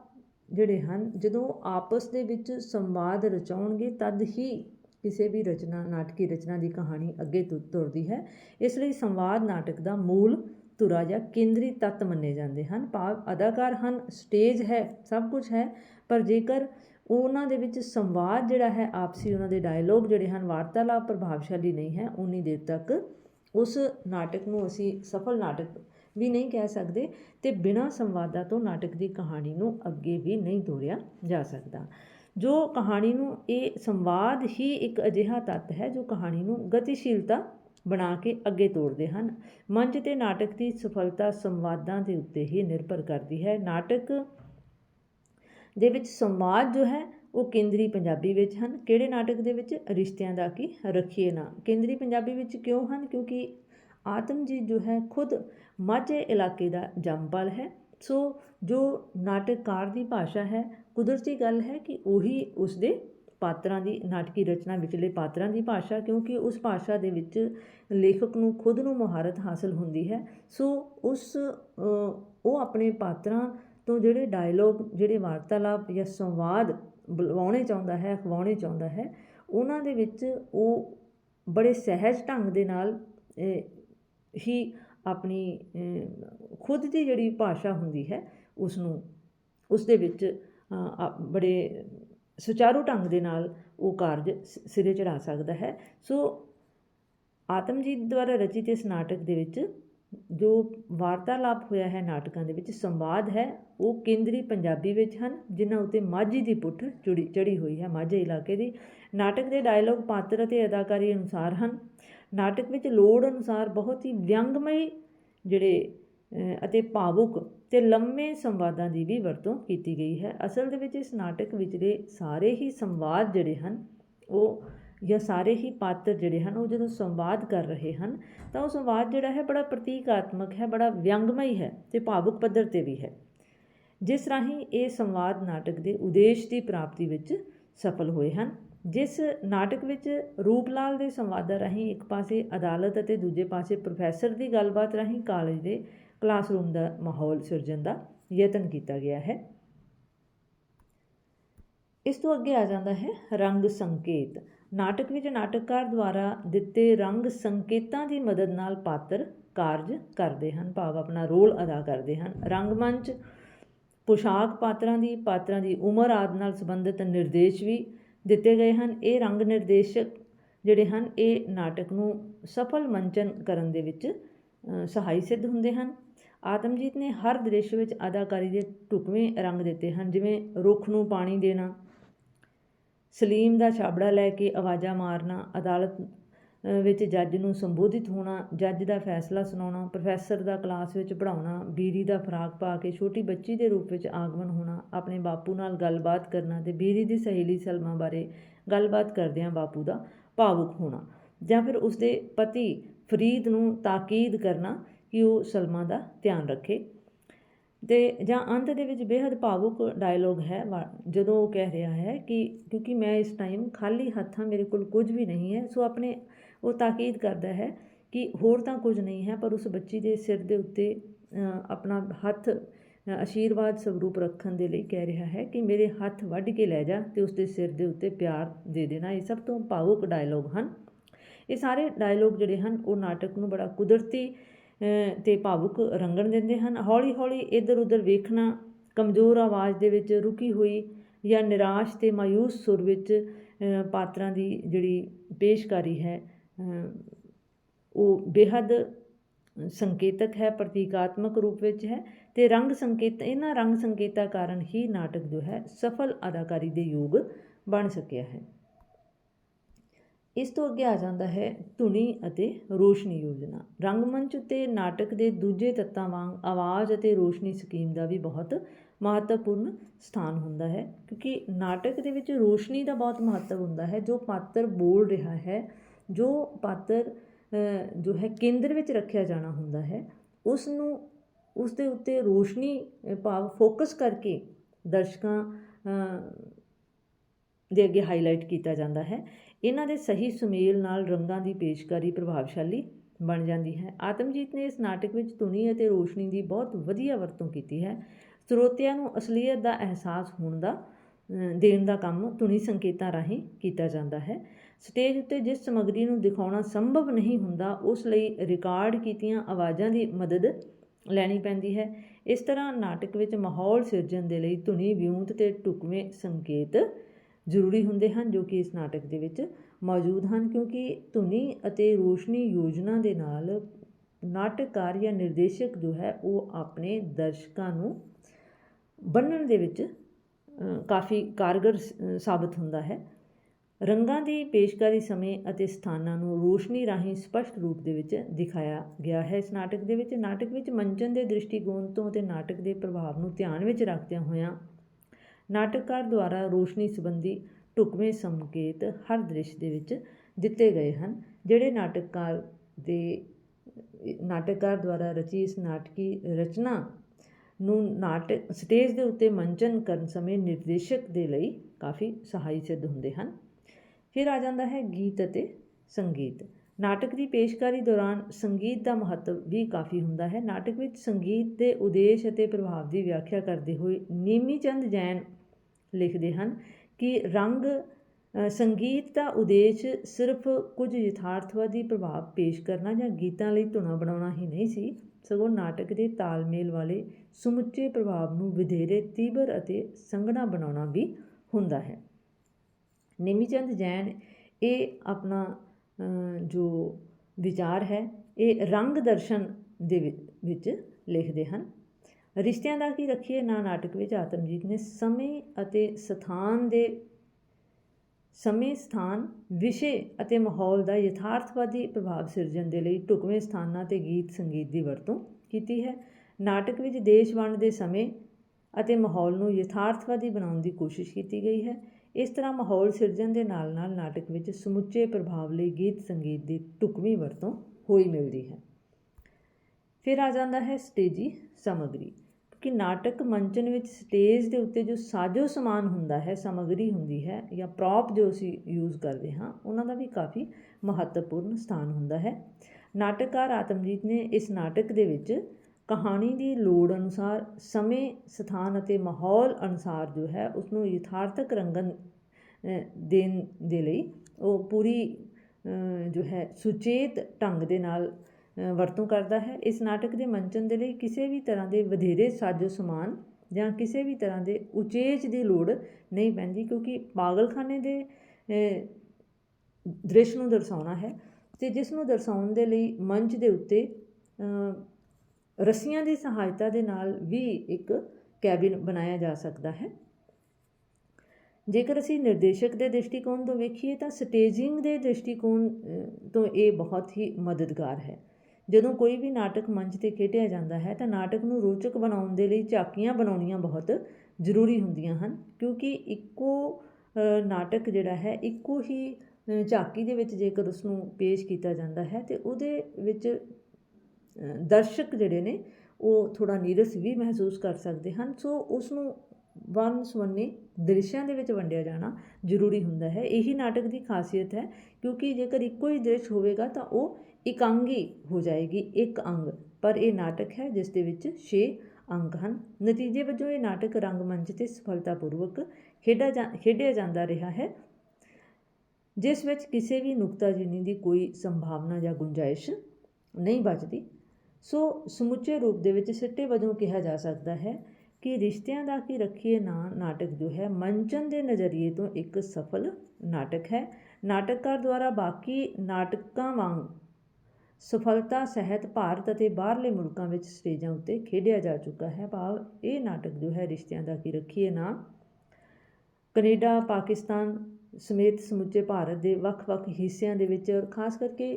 A: ਜਿਹੜੇ ਹਨ, ਜਦੋਂ ਆਪਸ ਦੇ ਵਿੱਚ ਸੰਵਾਦ ਰਚਾਉਣਗੇ, ਤਦ ਹੀ ਕਿਸੇ ਵੀ ਰਚਨਾ, ਨਾਟਕੀ ਰਚਨਾ ਦੀ ਕਹਾਣੀ ਅੱਗੇ ਤੁ- ਤੁਰਦੀ ਹੈ। ਇਸ ਲਈ ਸੰਵਾਦ ਨਾਟਕ ਦਾ ਮੂਲ ਧੁਰਾ ਜਾਂ ਕੇਂਦਰੀ ਤੱਤ ਮੰਨੇ ਜਾਂਦੇ ਹਨ। ਭਾਵ ਅਦਾਕਾਰ ਹਨ, ਸਟੇਜ ਹੈ, ਸਭ ਕੁਝ ਹੈ, ਪਰ ਜੇਕਰ ਉਹਨਾਂ ਦੇ ਵਿੱਚ ਸੰਵਾਦ ਜਿਹੜਾ ਹੈ, ਆਪਸੀ ਉਹਨਾਂ ਦੇ ਡਾਇਲੋਗ ਜਿਹੜੇ ਹਨ, ਵਾਰਤਾਲਾਪ ਪ੍ਰਭਾਵਸ਼ਾਲੀ ਨਹੀਂ ਹੈ, ਉਨੀ ਦੇਰ ਤੱਕ ਉਸ ਨਾਟਕ ਨੂੰ ਅਸੀਂ ਸਫਲ ਨਾਟਕ ਵੀ ਨਹੀਂ ਕਹਿ ਸਕਦੇ ਤੇ ਬਿਨਾਂ ਸੰਵਾਦਾਂ ਤੋਂ ਨਾਟਕ ਦੀ ਕਹਾਣੀ ਨੂੰ ਅੱਗੇ ਵੀ ਨਹੀਂ ਤੋਰਿਆ ਜਾ ਸਕਦਾ। ਜੋ ਕਹਾਣੀ ਨੂੰ, ਇਹ ਸੰਵਾਦ ਹੀ ਇੱਕ ਅਜਿਹਾ ਤੱਤ ਹੈ ਜੋ ਕਹਾਣੀ ਨੂੰ ਗਤੀਸ਼ੀਲਤਾ ਬਣਾ ਕੇ ਅੱਗੇ ਤੋਰਦੇ ਹਨ। ਮੰਚ ਤੇ ਨਾਟਕ ਦੀ ਸਫਲਤਾ ਸੰਵਾਦਾਂ ਦੇ ਉੱਤੇ ਹੀ ਨਿਰਭਰ ਕਰਦੀ ਹੈ। ਨਾਟਕ ਦੇ ਵਿੱਚ ਸੰਵਾਦ ਜੋ ਹੈ ਉਹ ਕੇਂਦਰੀ ਪੰਜਾਬੀ ਵਿੱਚ ਹਨ। ਕਿਹੜੇ ਨਾਟਕ ਦੇ ਵਿੱਚ? ਰਿਸ਼ਤਿਆਂ ਦਾ ਕੀ ਰੱਖੀਏ ਨਾ। ਕੇਂਦਰੀ ਪੰਜਾਬੀ ਵਿੱਚ ਕਿਉਂ ਹਨ? ਕਿਉਂਕਿ ਆਤਮਜੀਤ ਜੋ ਹੈ, ਖੁਦ ਮਾਝੇ ਇਲਾਕੇ ਦਾ ਜੰਮਪਲ ਹੈ। ਸੋ ਜੋ ਨਾਟਕਕਾਰ ਦੀ ਭਾਸ਼ਾ ਹੈ, ਕੁਦਰਤੀ ਗੱਲ ਹੈ ਕਿ ਉਹੀ ਉਸਦੇ ਪਾਤਰਾਂ ਦੀ, ਨਾਟਕੀ ਰਚਨਾ ਵਿਚਲੇ ਪਾਤਰਾਂ ਦੀ ਭਾਸ਼ਾ, ਕਿਉਂਕਿ ਉਸ ਭਾਸ਼ਾ ਦੇ ਵਿੱਚ ਲੇਖਕ ਨੂੰ ਖੁਦ ਨੂੰ ਮੁਹਾਰਤ ਹਾਸਲ ਹੁੰਦੀ ਹੈ। ਸੋ ਉਸ ਉਹ ਆਪਣੇ ਪਾਤਰਾਂ ਤੋਂ ਜਿਹੜੇ ਡਾਇਲੋਗ ਜਿਹੜੇ ਵਾਰਤਾਲਾਪ ਜਾਂ ਸੰਵਾਦ ਬੁਲਵਾਉਣੇ ਚਾਹੁੰਦਾ ਹੈ, ਅਖਵਾਉਣੇ ਚਾਹੁੰਦਾ ਹੈ, ਉਹਨਾਂ ਦੇ ਵਿੱਚ ਉਹ ਬੜੇ ਸਹਿਜ ਢੰਗ ਦੇ ਨਾਲ ਹੀ ਆਪਣੀ ਖੁਦ ਦੀ ਜਿਹੜੀ ਭਾਸ਼ਾ ਹੁੰਦੀ ਹੈ ਉਸ ਨੂੰ ਉਸ ਦੇ ਵਿੱਚ ਬੜੇ ਸੁਚਾਰੂ ਢੰਗ ਦੇ ਨਾਲ ਉਹ ਕਾਰਜ ਸਿਰੇ ਚੜਾ ਸਕਦਾ ਹੈ। ਸੋ ਆਤਮਜੀਤ ਦੁਆਰਾ ਰਚਿਤ ਇਸ ਨਾਟਕ ਦੇ ਵਿੱਚ ਜੋ ਵਾਰਤਾਲਾਪ ਹੋਇਆ ਹੈ ਨਾਟਕਾਂ ਦੇ ਵਿੱਚ, ਸੰਵਾਦ ਹੈ ਉਹ ਕੇਂਦਰੀ ਪੰਜਾਬੀ ਵਿੱਚ ਹਨ, ਜਿਨ੍ਹਾਂ ਉਤੇ ਮਾਝੀ ਦੀ ਪੁੱਠ ਚੜੀ ਚੜੀ ਹੋਈ ਹੈ, ਮਾਝੇ ਇਲਾਕੇ ਦੀ। ਨਾਟਕ ਦੇ ਡਾਇਲੋਗ ਪਾਤਰ ਅਤੇ ਅਦਾਕਾਰੀ ਅਨੁਸਾਰ ਹਨ। ਨਾਟਕ ਵਿੱਚ ਲੋੜ ਅਨੁਸਾਰ ਬਹੁਤ ਹੀ ਵਿਅੰਗਮਈ ਜਿਹੜੇ ਅਤੇ ਭਾਵੁਕ ਤੇ ਲੰਮੇ ਸੰਵਾਦਾਂ ਦੀ ਵੀ ਵਰਤੋਂ ਕੀਤੀ ਗਈ ਹੈ। ਅਸਲ ਦੇ ਵਿੱਚ ਇਸ ਨਾਟਕ ਵਿਚਲੇ ਸਾਰੇ ਹੀ ਸੰਵਾਦ ਜਿਹੜੇ ਹਨ, ਉਹ ਜਾਂ ਸਾਰੇ ਹੀ ਪਾਤਰ ਜਿਹੜੇ ਹਨ, ਉਹ ਜਦੋਂ ਸੰਵਾਦ ਕਰ ਰਹੇ ਹਨ, ਤਾਂ ਉਹ ਸੰਵਾਦ ਜਿਹੜਾ ਹੈ ਬੜਾ ਪ੍ਰਤੀਕਾਤਮਕ ਹੈ, ਬੜਾ ਵਿਅੰਗਮਈ ਹੈ ਤੇ ਭਾਵੁਕ ਪੱਧਰ ਤੇ ਵੀ ਹੈ। ਜਿਸ ਰਾਹੀਂ ਇਹ ਸੰਵਾਦ ਨਾਟਕ ਦੇ ਉਦੇਸ਼ ਦੀ ਪ੍ਰਾਪਤੀ ਵਿੱਚ ਸਫਲ ਹੋਏ ਹਨ। ਜਿਸ ਨਾਟਕ ਵਿੱਚ ਰੂਪਲਾਲ ਦੇ ਸੰਵਾਦਾਂ ਰਾਹੀਂ ਇੱਕ ਪਾਸੇ ਅਦਾਲਤ ਅਤੇ ਦੂਜੇ ਪਾਸੇ ਪ੍ਰੋਫੈਸਰ ਦੀ ਗੱਲਬਾਤ ਰਾਹੀਂ ਕਾਲਜ ਦੇ ਕਲਾਸਰੂਮ ਦਾ ਮਾਹੌਲ ਸਿਰਜਣ ਦਾ ਯਤਨ ਕੀਤਾ ਗਿਆ ਹੈ। ਇਸ ਤੋਂ ਅੱਗੇ ਆ ਜਾਂਦਾ ਹੈ ਰੰਗ ਸੰਕੇਤ। ਨਾਟਕ ਵਿੱਚ ਨਾਟਕਕਾਰ ਦੁਆਰਾ ਦਿੱਤੇ ਰੰਗ ਸੰਕੇਤਾਂ ਦੀ ਮਦਦ ਨਾਲ ਪਾਤਰ ਕਾਰਜ ਕਰਦੇ ਹਨ, ਭਾਵ ਆਪਣਾ ਰੋਲ ਅਦਾ ਕਰਦੇ ਹਨ। ਰੰਗਮੰਚ ਪੋਸ਼ਾਕ ਪਾਤਰਾਂ ਦੀ ਪਾਤਰਾਂ ਦੀ ਉਮਰ ਆਦਿ ਨਾਲ ਸੰਬੰਧਿਤ ਨਿਰਦੇਸ਼ ਵੀ ਦਿੱਤੇ ਗਏ ਹਨ। ਇਹ ਰੰਗ ਨਿਰਦੇਸ਼ਕ ਜਿਹੜੇ ਹਨ, ਇਹ ਨਾਟਕ ਨੂੰ ਸਫਲ ਮੰਚਨ ਕਰਨ ਦੇ ਵਿੱਚ ਸਹਾਈ ਸਿੱਧ ਹੁੰਦੇ ਹਨ। ਆਤਮਜੀਤ ਨੇ ਹਰ ਦ੍ਰਿਸ਼ ਵਿੱਚ ਅਦਾਕਾਰੀ ਦੇ ਢੁਕਵੇਂ ਰੰਗ ਦਿੱਤੇ ਹਨ, ਜਿਵੇਂ ਰੁੱਖ ਨੂੰ ਪਾਣੀ ਦੇਣਾ, ਸਲੀਮ ਦਾ ਛਾਬੜਾ ਲੈ ਕੇ ਆਵਾਜ਼ਾਂ ਮਾਰਨਾ, ਅਦਾਲਤ ਵਿੱਚ ਜੱਜ ਨੂੰ ਸੰਬੋਧਿਤ ਹੋਣਾ, ਜੱਜ ਦਾ ਫੈਸਲਾ ਸੁਣਾਉਣਾ, ਪ੍ਰੋਫੈਸਰ ਦਾ ਕਲਾਸ ਵਿੱਚ ਪੜ੍ਹਾਉਣਾ, ਬੀਰੀ ਦਾ ਫਰਾਕ ਪਾ ਕੇ ਛੋਟੀ ਬੱਚੀ ਦੇ ਰੂਪ ਵਿੱਚ ਆਗਮਨ ਹੋਣਾ, ਆਪਣੇ ਬਾਪੂ ਨਾਲ ਗੱਲਬਾਤ ਕਰਨਾ ਤੇ ਬੀਰੀ ਦੀ ਸਹੇਲੀ ਸਲਮਾ ਬਾਰੇ ਗੱਲਬਾਤ ਕਰਦਿਆਂ ਬਾਪੂ ਦਾ ਭਾਵੁਕ ਹੋਣਾ ਜਾਂ ਫਿਰ ਉਸਦੇ ਪਤੀ ਫਰੀਦ ਨੂੰ ਤਾਕੀਦ ਕਰਨਾ ਕਿ ਉਹ ਸਲਮਾ ਦਾ ਧਿਆਨ ਰੱਖੇ। ਤੇ ਜਾਂ ਅੰਤ ਦੇ ਵਿੱਚ ਬੇहद ਭਾਵੁਕ ਡਾਇਲੋਗ ਹੈ ਜਦੋਂ ਉਹ ਕਹਿ ਰਿਹਾ ਹੈ ਕਿ ਕਿਉਂਕਿ ਮੈਂ ਇਸ ਟਾਈਮ ਖਾਲੀ ਹੱਥਾਂ ਮੇਰੇ ਕੋਲ ਕੁਝ ਵੀ ਨਹੀਂ ਹੈ, ਸੋ ਆਪਣੇ ਉਹ ਤਾਕੀਦ ਕਰਦਾ ਹੈ ਕਿ ਹੋਰ ਤਾਂ ਕੁਝ ਨਹੀਂ ਹੈ, ਪਰ ਉਸ ਬੱਚੀ ਦੇ ਸਿਰ ਦੇ ਉੱਤੇ ਆਪਣਾ ਹੱਥ ਆਸ਼ੀਰਵਾਦ ਸਰੂਪ ਰੱਖਣ ਦੇ ਲਈ ਕਹਿ ਰਿਹਾ ਹੈ ਕਿ ਮੇਰੇ ਹੱਥ ਵੱਢ ਕੇ ਲੈ ਜਾ ਤੇ ਉਸ ਦੇ ਸਿਰ ਦੇ ਉੱਤੇ ਪਿਆਰ ਦੇ ਦੇਣਾ। ਇਹ ਸਭ ਤੋਂ ਭਾਵੁਕ ਡਾਇਲੋਗ ਹਨ। ਇਹ ਸਾਰੇ ਡਾਇਲੋਗ ਜਿਹੜੇ ਹਨ, ਉਹ ਨਾਟਕ ਨੂੰ ਬੜਾ ਕੁਦਰਤੀ ਤੇ ਭਾਵੁਕ ਰੰਗਣ ਦਿੰਦੇ ਹਨ। ਹੌਲੀ ਹੌਲੀ ਇੱਧਰ ਉੱਧਰ ਵੇਖਣਾ ਕਮਜ਼ੋਰ ਆਵਾਜ਼ ਦੇ ਵਿੱਚ ਰੁਕੀ ਹੋਈ ਜਾਂ ਨਿਰਾਸ਼ ਤੇ ਮਾਯੂਸ ਸੁਰ ਵਿੱਚ ਪਾਤਰਾਂ ਦੀ ਜਿਹੜੀ ਪੇਸ਼ਕਾਰੀ ਹੈ ਉਹ ਬੇहद ਸੰਕੇਤਕ ਹੈ, ਪ੍ਰਤੀਕਾਤਮਕ ਰੂਪ ਵਿੱਚ ਹੈ ਤੇ ਰੰਗ ਸੰਕੇਤ, ਇਹਨਾਂ ਰੰਗ ਸੰਕੇਤਾਂ ਕਾਰਨ ਹੀ ਨਾਟਕ ਜੋ ਹੈ ਸਫਲ ਅਦਾਕਾਰੀ ਦੇ ਯੋਗ ਬਣ ਸਕਿਆ ਹੈ। ਇਸ ਤੋਂ ਅੱਗੇ ਆ ਜਾਂਦਾ ਹੈ ਧੁਨੀ ਅਤੇ ਰੋਸ਼ਨੀ ਯੋਜਨਾ। ਰੰਗਮੰਚ ਉੱਤੇ ਨਾਟਕ ਦੇ ਦੂਜੇ ਤੱਤਾਂ ਵਾਂਗ ਆਵਾਜ਼ ਅਤੇ ਰੋਸ਼ਨੀ ਸਕੀਮ ਦਾ ਵੀ ਬਹੁਤ ਮਹੱਤਵਪੂਰਨ ਸਥਾਨ ਹੁੰਦਾ ਹੈ, ਕਿਉਂਕਿ ਨਾਟਕ ਦੇ ਵਿੱਚ ਰੋਸ਼ਨੀ ਦਾ ਬਹੁਤ ਮਹੱਤਵ ਹੁੰਦਾ ਹੈ, ਜੋ ਪਾਤਰ ਬੋਲ ਰਿਹਾ ਹੈ ਜੋ ਪਾਤਰ ਜੋ ਹੈ ਕੇਂਦਰ ਵਿੱਚ ਰੱਖਿਆ ਜਾਣਾ ਹੁੰਦਾ ਹੈ ਉਸ ਨੂੰ ਉਸ ਦੇ ਉੱਤੇ ਰੋਸ਼ਨੀ ਭਾਵ ਫੋਕਸ ਕਰਕੇ ਦਰਸ਼ਕਾਂ ਦੇ ਅੱਗੇ ਹਾਈਲਾਈਟ ਕੀਤਾ ਜਾਂਦਾ ਹੈ। ਇਹਨਾਂ ਦੇ ਸਹੀ ਸੁਮੇਲ ਨਾਲ ਰੰਗਾਂ ਦੀ ਪੇਸ਼ਕਾਰੀ ਪ੍ਰਭਾਵਸ਼ਾਲੀ ਬਣ ਜਾਂਦੀ ਹੈ। ਆਤਮਜੀਤ ਨੇ ਇਸ ਨਾਟਕ ਵਿੱਚ ਧੁਨੀ ਅਤੇ ਰੋਸ਼ਨੀ ਦੀ ਬਹੁਤ ਵਧੀਆ ਵਰਤੋਂ ਕੀਤੀ ਹੈ। ਸਰੋਤਿਆਂ ਨੂੰ ਅਸਲੀਅਤ ਦਾ ਅਹਿਸਾਸ ਹੋਣ ਦਾ ਦੇਣ ਦਾ ਕੰਮ ਧੁਨੀ ਸੰਕੇਤਾਂ ਰਾਹੀਂ ਕੀਤਾ ਜਾਂਦਾ ਹੈ। ਸਟੇਜ ਉੱਤੇ ਜਿਸ ਸਮੱਗਰੀ ਨੂੰ ਦਿਖਾਉਣਾ ਸੰਭਵ ਨਹੀਂ ਹੁੰਦਾ, ਉਸ ਲਈ ਰਿਕਾਰਡ ਕੀਤੀਆਂ ਆਵਾਜ਼ਾਂ ਦੀ ਮਦਦ ਲੈਣੀ ਪੈਂਦੀ ਹੈ। ਇਸ ਤਰ੍ਹਾਂ ਨਾਟਕ ਵਿੱਚ ਮਾਹੌਲ ਸਿਰਜਣ ਦੇ ਲਈ ਧੁਨੀ, ਵਿਉਂਤ ਤੇ ਢੁਕਵੇਂ ਸੰਕੇਤ ਜ਼ਰੂਰੀ ਹੁੰਦੇ ਹਨ, ਜੋ ਕਿ ਇਸ ਨਾਟਕ ਦੇ ਵਿੱਚ ਮੌਜੂਦ ਹਨ, ਕਿਉਂਕਿ ਧੁਨੀ ਅਤੇ ਰੋਸ਼ਨੀ ਯੋਜਨਾ ਦੇ ਨਾਲ ਨਾਟਕਕਾਰ ਜਾਂ ਨਿਰਦੇਸ਼ਕ ਜੋ ਹੈ, ਉਹ ਆਪਣੇ ਦਰਸ਼ਕਾਂ ਨੂੰ ਬੰਨਣ ਦੇ ਵਿੱਚ ਕਾਫੀ ਕਾਰਗਰ ਸਾਬਤ ਹੁੰਦਾ ਹੈ। ਰੰਗਾਂ ਦੀ ਪੇਸ਼ਕਾਰੀ ਸਮੇਂ ਅਤੇ ਸਥਾਨਾਂ ਨੂੰ ਰੋਸ਼ਨੀ ਰਾਹੀਂ ਸਪਸ਼ਟ ਰੂਪ ਦੇ ਵਿੱਚ ਦਿਖਾਇਆ ਗਿਆ ਹੈ। ਇਸ ਨਾਟਕ ਦੇ ਵਿੱਚ, ਨਾਟਕ ਵਿੱਚ ਮੰਚਨ ਦੇ ਦ੍ਰਿਸ਼ਟੀਕੋਣ ਤੋਂ ਅਤੇ ਨਾਟਕ ਦੇ ਪ੍ਰਭਾਵ ਨੂੰ ਧਿਆਨ ਵਿੱਚ ਰੱਖਦਿਆਂ ਹੋਇਆਂ ਨਾਟਕਕਾਰ ਦੁਆਰਾ ਰੋਸ਼ਨੀ ਸੰਬੰਧੀ ਢੁਕਵੇਂ ਸੰਕੇਤ ਹਰ ਦ੍ਰਿਸ਼ ਦੇ ਵਿੱਚ ਦਿੱਤੇ ਗਏ ਹਨ, ਜਿਹੜੇ ਨਾਟਕਕਾਰ ਦੇ, ਨਾਟਕਕਾਰ ਦੁਆਰਾ ਰਚੀ ਇਸ ਨਾਟਕੀ ਰਚਨਾ ਨੂੰ ਨਾਟਕ ਸਟੇਜ ਦੇ ਉੱਤੇ ਮੰਚਨ ਕਰਨ ਸਮੇਂ ਨਿਰਦੇਸ਼ਕ ਦੇ ਲਈ ਕਾਫੀ ਸਹਾਈ ਸਿੱਧ ਹੁੰਦੇ ਹਨ। ਫਿਰ ਆ ਜਾਂਦਾ ਹੈ ਗੀਤ ਅਤੇ ਸੰਗੀਤ। ਨਾਟਕ ਦੀ ਪੇਸ਼ਕਾਰੀ ਦੌਰਾਨ ਸੰਗੀਤ ਦਾ ਮਹੱਤਵ ਵੀ ਕਾਫੀ ਹੁੰਦਾ ਹੈ। ਨਾਟਕ ਵਿੱਚ ਸੰਗੀਤ ਦੇ ਉਦੇਸ਼ ਅਤੇ ਪ੍ਰਭਾਵ ਦੀ ਵਿਆਖਿਆ ਕਰਦੇ ਹੋਏ ਨੀਮੀ ਚੰਦ ਜੈਨ ਲਿਖਦੇ ਹਨ ਕਿ ਰੰਗ ਸੰਗੀਤ ਦਾ ਉਦੇਸ਼ ਸਿਰਫ ਕੁਝ ਯਥਾਰਥਵਾਦੀ ਪ੍ਰਭਾਵ ਪੇਸ਼ ਕਰਨਾ ਜਾਂ ਗੀਤਾਂ ਲਈ ਧੁਨਾਂ ਬਣਾਉਣਾ ਹੀ ਨਹੀਂ ਸੀ ਸਗੋਂ ਨਾਟਕ ਦੇ ਤਾਲਮੇਲ ਵਾਲੇ ਸਮੁੱਚੇ ਪ੍ਰਭਾਵ ਨੂੰ ਵਧੇਰੇ ਤੀਬਰ ਅਤੇ ਸੰਘਣਾ ਬਣਾਉਣਾ ਵੀ ਹੁੰਦਾ ਹੈ। ਨਿਮੀਚੰਦ ਜੈਨ, ਇਹ ਆਪਣਾ ਜੋ ਵਿਚਾਰ ਹੈ, ਇਹ ਰੰਗ ਦਰਸ਼ਨ ਦੇ ਵਿੱਚ ਲਿਖਦੇ ਹਨ। ਰਿਸ਼ਤਿਆਂ ਦਾ ਕੀ ਰੱਖੀਏ? ਨਾ ਨਾਟਕ ਵਿੱਚ ਆਤਮਜੀਤ ਨੇ ਸਮੇਂ ਅਤੇ ਸਥਾਨ ਦੇ ਸਮੇਂ, ਸਥਾਨ, ਵਿਸ਼ੇ ਅਤੇ ਮਾਹੌਲ ਦਾ ਯਥਾਰਥਵਾਦੀ ਪ੍ਰਭਾਵ ਸਿਰਜਣ ਦੇ ਲਈ ਢੁਕਵੇਂ ਸਥਾਨਾਂ ਤੇ ਗੀਤ ਸੰਗੀਤ ਦੀ ਵਰਤੋਂ ਕੀਤੀ ਹੈ। ਨਾਟਕ ਵਿੱਚ ਦੇਸ਼ ਵੰਡ ਦੇ ਸਮੇਂ ਅਤੇ ਮਾਹੌਲ ਨੂੰ ਯਥਾਰਥਵਾਦੀ ਬਣਾਉਣ ਦੀ ਕੋਸ਼ਿਸ਼ ਕੀਤੀ ਗਈ ਹੈ। ਇਸ ਤਰ੍ਹਾਂ ਮਾਹੌਲ ਸਿਰਜਣ ਦੇ ਨਾਲ-ਨਾਲ ਨਾਟਕ ਵਿੱਚ ਸਮੁੱਚੇ ਪ੍ਰਭਾਵ ਲਈ ਗੀਤ ਸੰਗੀਤ ਦੀ ਢੁਕਵੀਂ ਵਰਤੋਂ ਹੋਈ ਮਿਲਦੀ ਹੈ। ਫਿਰ ਆ ਜਾਂਦਾ ਹੈ ਸਟੇਜੀ ਸਮੱਗਰੀ। ਕਿ ਨਾਟਕ ਮੰਚਨ ਵਿੱਚ ਸਟੇਜ ਦੇ ਉੱਤੇ ਜੋ ਸਾਜੋ ਸਮਾਨ ਹੁੰਦਾ ਹੈ, ਸਮੱਗਰੀ ਹੁੰਦੀ ਹੈ ਜਾਂ ਪ੍ਰੋਪ ਜੋ ਅਸੀਂ ਯੂਜ਼ ਕਰਦੇ ਹਾਂ, ਉਹਨਾਂ ਦਾ ਵੀ ਕਾਫੀ ਮਹੱਤਵਪੂਰਨ ਸਥਾਨ ਹੁੰਦਾ ਹੈ। ਨਾਟਕਕਾਰ ਆਤਮਜੀਤ ਨੇ ਇਸ ਨਾਟਕ ਦੇ ਵਿੱਚ ਕਹਾਣੀ ਦੀ ਲੋੜ ਅਨੁਸਾਰ, ਸਮੇਂ, ਸਥਾਨ ਅਤੇ ਮਾਹੌਲ ਅਨੁਸਾਰ ਜੋ ਹੈ ਉਸ ਨੂੰ ਯਥਾਰਥਕ ਰੰਗਨ ਦੇਣ ਦੇ ਲਈ ਉਹ ਪੂਰੀ ਜੋ ਹੈ, ਸੁਚੇਤ ਢੰਗ ਦੇ ਨਾਲ ਵਰਤੋਂ ਕਰਦਾ ਹੈ। ਇਸ ਨਾਟਕ ਦੇ ਮੰਚਨ ਦੇ ਲਈ ਕਿਸੇ ਵੀ ਤਰ੍ਹਾਂ ਦੇ ਵਧੇਰੇ ਸਾਜੋ ਸਮਾਨ ਜਾਂ ਕਿਸੇ ਵੀ ਤਰ੍ਹਾਂ ਦੇ ਉਚੇਚ ਦੀ ਲੋੜ ਨਹੀਂ ਪੈਂਦੀ ਕਿਉਂਕਿ ਪਾਗਲਖਾਨੇ ਦੇ ਦ੍ਰਿਸ਼ ਨੂੰ ਦਰਸਾਉਣਾ ਹੈ ਤੇ ਜਿਸ ਨੂੰ ਦਰਸਾਉਣ ਦੇ ਲਈ ਮੰਚ ਦੇ ਉੱਤੇ ਅ, ਰੱਸੀਆਂ ਦੀ ਸਹਾਇਤਾ ਦੇ ਨਾਲ ਵੀ ਇੱਕ ਕੈਬਿਨ ਬਣਾਇਆ ਜਾ ਸਕਦਾ ਹੈ। ਜੇਕਰ ਅਸੀਂ ਨਿਰਦੇਸ਼ਕ ਦੇ ਦ੍ਰਿਸ਼ਟੀਕੋਣ ਤੋਂ ਵੇਖੀਏ ਤਾਂ ਸਟੇਜਿੰਗ ਦੇ ਦ੍ਰਿਸ਼ਟੀਕੋਣ ਤੋਂ ਇਹ ਬਹੁਤ ਹੀ ਮਦਦਗਾਰ ਹੈ। ਜਦੋਂ ਕੋਈ ਵੀ ਨਾਟਕ ਮੰਚ ਤੇ ਖੇਡਿਆ ਜਾਂਦਾ ਹੈ ਤਾਂ ਨਾਟਕ ਨੂੰ ਰੋਚਕ ਬਣਾਉਣ ਦੇ ਲਈ ਝਾਕੀਆਂ ਬਣਾਉਣੀਆਂ ਬਹੁਤ ਜ਼ਰੂਰੀ ਹੁੰਦੀਆਂ ਹਨ, ਕਿਉਂਕਿ ਇੱਕੋ ਨਾਟਕ ਜਿਹੜਾ ਹੈ ਇੱਕੋ ਹੀ ਝਾਕੀ ਦੇ ਵਿੱਚ ਜੇਕਰ ਉਸਨੂੰ ਪੇਸ਼ ਕੀਤਾ ਜਾਂਦਾ ਹੈ ਤੇ ਉਹਦੇ ਵਿੱਚ ਦਰਸ਼ਕ ਜਿਹੜੇ ਨੇ ਉਹ ਥੋੜਾ ਨੀਰਸ ਵੀ ਮਹਿਸੂਸ ਕਰ ਸਕਦੇ ਹਨ। ਸੋ ਉਸ ਨੂੰ ਵਨ ਸੁਵੰਨੇ ਦ੍ਰਿਸ਼ਾਂ ਦੇ ਵਿੱਚ ਵੰਡਿਆ ਜਾਣਾ ਜ਼ਰੂਰੀ ਹੁੰਦਾ ਹੈ। ਇਹੀ ਨਾਟਕ ਦੀ ਖਾਸੀਅਤ ਹੈ, ਕਿਉਂਕਿ ਜੇਕਰ ਇੱਕੋ ਹੀ ਦ੍ਰਿਸ਼ ਹੋਵੇਗਾ ਤਾਂ ਉਹ ਇਕਾਂਗੀ ਹੋ ਜਾਏਗੀ ਇੱਕ ਅੰਗ, ਪਰ ਇਹ ਨਾਟਕ ਹੈ ਜਿਸ ਦੇ ਵਿੱਚ 6 ਅੰਗ ਹਨ। ਨਤੀਜੇ ਵਜੋਂ ਇਹ ਨਾਟਕ ਰੰਗਮੰਚ ਤੇ ਸਫਲਤਾਪੂਰਵਕ ਖੇਡਿਆ ਜਾ, ਖੇਡਿਆ ਜਾਂਦਾ ਰਿਹਾ ਹੈ, ਜਿਸ ਵਿੱਚ ਕਿਸੇ ਵੀ ਨੁਕਤਾਚੀਨੀ ਦੀ ਕੋਈ ਸੰਭਾਵਨਾ ਜਾਂ ਗੁੰਜਾਇਸ਼ ਨਹੀਂ ਬਚਦੀ। ਸੋ ਸਮੁੱਚੇ ਰੂਪ ਦੇ ਵਿੱਚ ਸਿੱਟੇ ਵਜੋਂ ਕਿਹਾ ਜਾ ਸਕਦਾ ਹੈ ਕਿ ਰਿਸ਼ਤਿਆਂ ਦਾ ਕੀ ਰੱਖੀਏ ਨਾ ਨਾਟਕ ਜੋ ਹੈ, ਮੰਚਨ ਦੇ ਨਜ਼ਰੀਏ ਤੋਂ ਇੱਕ ਸਫਲ ਨਾਟਕ ਹੈ। ਨਾਟਕਕਾਰ ਦੁਆਰਾ ਬਾਕੀ ਨਾਟਕਾਂ ਵਾਂਗ ਸਫਲਤਾ, ਸਹਿਤ, ਭਾਰਤ ਅਤੇ ਬਾਹਰਲੇ ਮੁਲਕਾਂ ਵਿੱਚ ਸਟੇਜਾਂ ਉੱਤੇ ਖੇਡਿਆ ਜਾ ਚੁੱਕਾ ਹੈ। ਭਾਵ ਇਹ ਨਾਟਕ ਜੋ ਹੈ, ਰਿਸ਼ਤਿਆਂ ਦਾ ਕੀ ਰੱਖੀਏ ਨਾ ਕੈਨੇਡਾ, ਪਾਕਿਸਤਾਨ ਸਮੇਤ ਸਮੁੱਚੇ ਭਾਰਤ ਦੇ ਵੱਖ-ਵੱਖ ਹਿੱਸਿਆਂ ਦੇ ਵਿੱਚ ਔਰ ਖਾਸ ਕਰਕੇ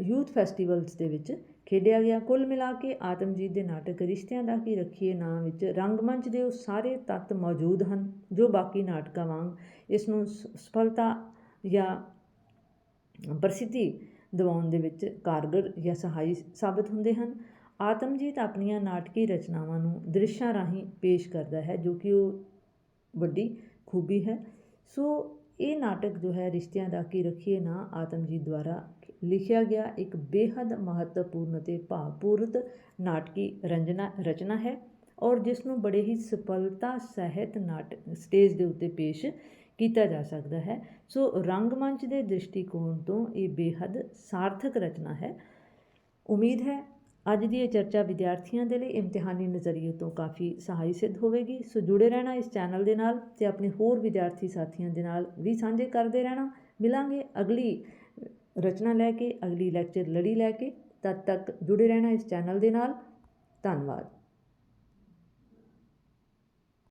A: ਯੂਥ ਫੈਸਟੀਵਲਸ ਦੇ ਵਿੱਚ ਖੇਡਿਆ ਗਿਆ। ਕੁੱਲ ਮਿਲਾ ਕੇ ਆਤਮਜੀਤ ਦੇ ਨਾਟਕ ਰਿਸ਼ਤਿਆਂ ਦਾ ਕੀ ਰੱਖੀਏ ਨਾਂ ਵਿੱਚ ਰੰਗਮੰਚ ਦੇ ਉਹ ਸਾਰੇ ਤੱਤ ਮੌਜੂਦ ਹਨ, ਜੋ ਬਾਕੀ ਨਾਟਕਾਂ ਵਾਂਗ ਇਸ ਨੂੰ ਸਫਲਤਾ ਜਾਂ ਪ੍ਰਸਿੱਧੀ ਦਿਵਾਉਣ ਦੇ ਵਿੱਚ ਕਾਰਗਰ ਜਾਂ ਸਹਾਈ ਸਾਬਤ ਹੁੰਦੇ ਹਨ। ਆਤਮਜੀਤ ਆਪਣੀਆਂ ਨਾਟਕੀ ਰਚਨਾਵਾਂ ਨੂੰ ਦ੍ਰਿਸ਼ਾਂ ਰਾਹੀਂ ਪੇਸ਼ ਕਰਦਾ ਹੈ, ਜੋ ਕਿ ਉਹ ਵੱਡੀ ਖੂਬੀ ਹੈ। ਸੋ ਇਹ ਨਾਟਕ ਜੋ ਹੈ, ਰਿਸ਼ਤਿਆਂ ਦਾ ਕੀ ਰੱਖੀਏ ਨਾ, ਆਤਮਜੀਤ ਦੁਆਰਾ ਲਿਖਿਆ ਗਿਆ ਇੱਕ ਬੇਹੱਦ ਮਹੱਤਵਪੂਰਨ ਅਤੇ ਭਾਵਪੂਰਤ ਨਾਟਕੀ ਰੰਜਨਾ, ਰਚਨਾ ਹੈ। ਔਰ ਜਿਸ ਨੂੰ ਬੜੇ ਹੀ ਸਫਲਤਾ ਸਹਿਤ ਨਾਟਕ ਸਟੇਜ ਦੇ ਉੱਤੇ ਪੇਸ਼ ਕੀਤਾ ਜਾ ਸਕਦਾ ਹੈ। ਸੋ ਰੰਗਮੰਚ ਦੇ ਦ੍ਰਿਸ਼ਟੀਕੋਣ ਤੋਂ ਇਹ ਬੇਹੱਦ ਸਾਰਥਕ ਰਚਨਾ ਹੈ। ਉਮੀਦ ਹੈ ਅੱਜ ਦੀ ਇਹ ਚਰਚਾ ਵਿਦਿਆਰਥੀਆਂ ਦੇ ਲਈ ਇਮਤਿਹਾਨੀ ਨਜ਼ਰੀਏ ਤੋਂ ਕਾਫੀ ਸਹਾਈ ਸਿੱਧ ਹੋਵੇਗੀ। ਸੋ ਜੁੜੇ ਰਹਿਣਾ ਇਸ ਚੈਨਲ ਦੇ ਨਾਲ ਤੇ ਆਪਣੇ ਹੋਰ ਵਿਦਿਆਰਥੀ ਸਾਥੀਆਂ ਦੇ ਨਾਲ ਵੀ ਸਾਂਝੇ ਕਰਦੇ ਰਹਿਣਾ। ਮਿਲਾਂਗੇ ਅਗਲੀ ਰਚਨਾ ਲੈ ਕੇ, ਅਗਲੀ ਲੈਕਚਰ ਲੜੀ ਲੈ ਕੇ। ਤਦ ਤੱਕ ਜੁੜੇ ਰਹਿਣਾ ਇਸ ਚੈਨਲ ਦੇ ਨਾਲ। ਧੰਨਵਾਦ।